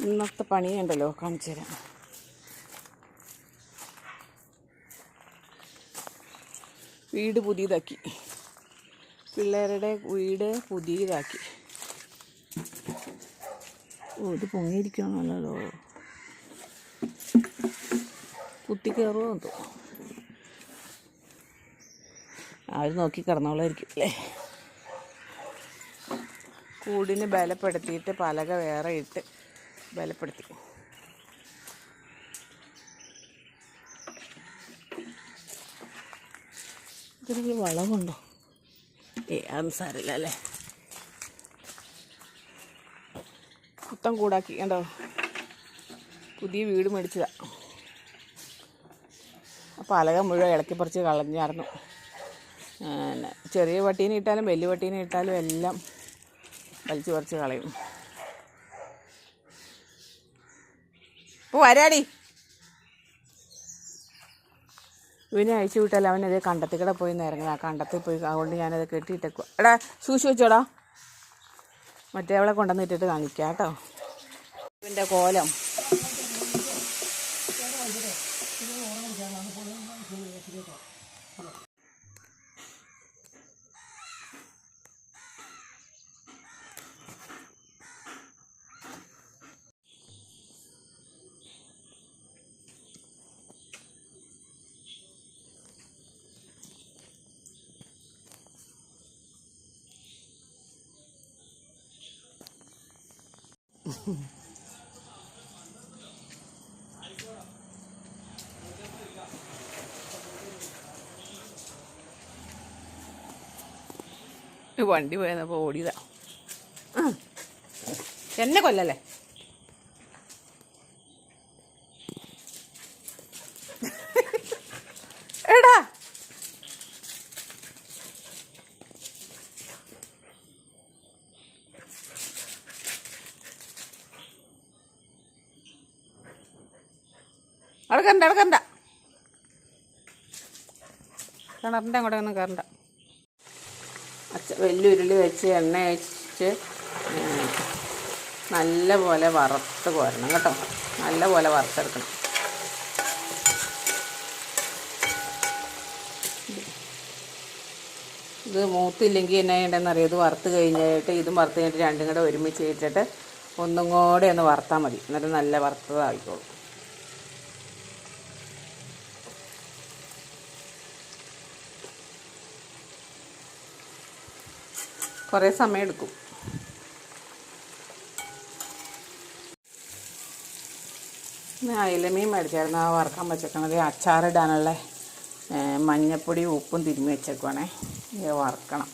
ഇന്നത്തെ പണിയുണ്ടല്ലോ കാണിച്ചു തരാം. വീട് പുതിയതാക്കി. പിള്ളേരുടെ വീട് പുതിയതാക്കി. ഓ ഇത് പൊങ്ങിയിരിക്കണമല്ലോ. കുത്തി കയറുമോ എന്തോ? ആര് നോക്കി കിടന്നോളായിരിക്കും അല്ലേ? കൂടിന് ബലപ്പെടുത്തിയിട്ട് പലക വേറെ ഇട്ട് ബലപ്പെടുത്തി. ഇതിനൊരു വളവുണ്ടോ? ഏ അതൊന്നും സാരമില്ല അല്ലേ? മൊത്തം കൂടാക്കി കണ്ടോ? പുതിയ വീട് മേടിച്ചതാ. അപ്പം അലക മുഴുവൻ ഇളക്കി പറിച്ച് കളഞ്ഞായിരുന്നു പിന്നെ ചെറിയ പട്ടീനെ ഇട്ടാലും വലിയ പട്ടീനെ ഇട്ടാലും എല്ലാം വലിച്ചു പറിച്ച് കളയും. വരാടി. ഇവനെ അഴിച്ചു വിട്ടാൽ അവനത് കണ്ടത്തിക്കടെ പോയി നിരങ്ങുക കണ്ടത്തിൽ പോയി അതുകൊണ്ട് ഞാനത് കെട്ടിയിട്ടേക്കുക എടാ സൂക്ഷി വെച്ചോടാ. മറ്റേ അവളെ കൊണ്ടുവന്ന് ഇട്ടിട്ട് കാണിക്കാം കേട്ടോ. ഇവന്റെ കോലം. വണ്ടി പോയപ്പോൾ ഓടിയതാ. എന്നെ കൊല്ലല്ലേ എടാ അടക്കണ്ട അടക്കണ്ട. കിണറിന്റെ അങ്ങോട്ട് ഒന്നും കയറണ്ട. അച്ച വലിയ ഉരുളി വെച്ച് എണ്ണ ഒഴിച്ച് നല്ല പോലെ വറുത്ത് കോരണം കേട്ടോ. നല്ല പോലെ വറുത്തെടുക്കണം. ഇത് മൂത്തില്ലെങ്കിൽ എന്നാ ചെയ്യേണ്ടതെന്ന് അറിയാം? ഇത് വറുത്ത് കഴിഞ്ഞിട്ട് ഇതും വറുത്ത് കഴിഞ്ഞിട്ട് രണ്ടും കൂടെ ഒരുമിച്ച് ഇട്ടിട്ട് ഒന്നും കൂടെ ഒന്ന് വറുത്താൽ മതി. എന്നിട്ട് നല്ല വറുത്തതായിക്കോളും. കുറേ സമയം എടുക്കും ഇന്ന് അയിലമീൻ മേടിച്ചായിരുന്നു. ആ വറുക്കാൻ വെച്ചേക്കണത് അച്ചാറിടാനുള്ള മഞ്ഞപ്പൊടി ഉപ്പും തിരുമ്മി വെച്ചേക്കുവാണേ. ഇത് വറുക്കണം.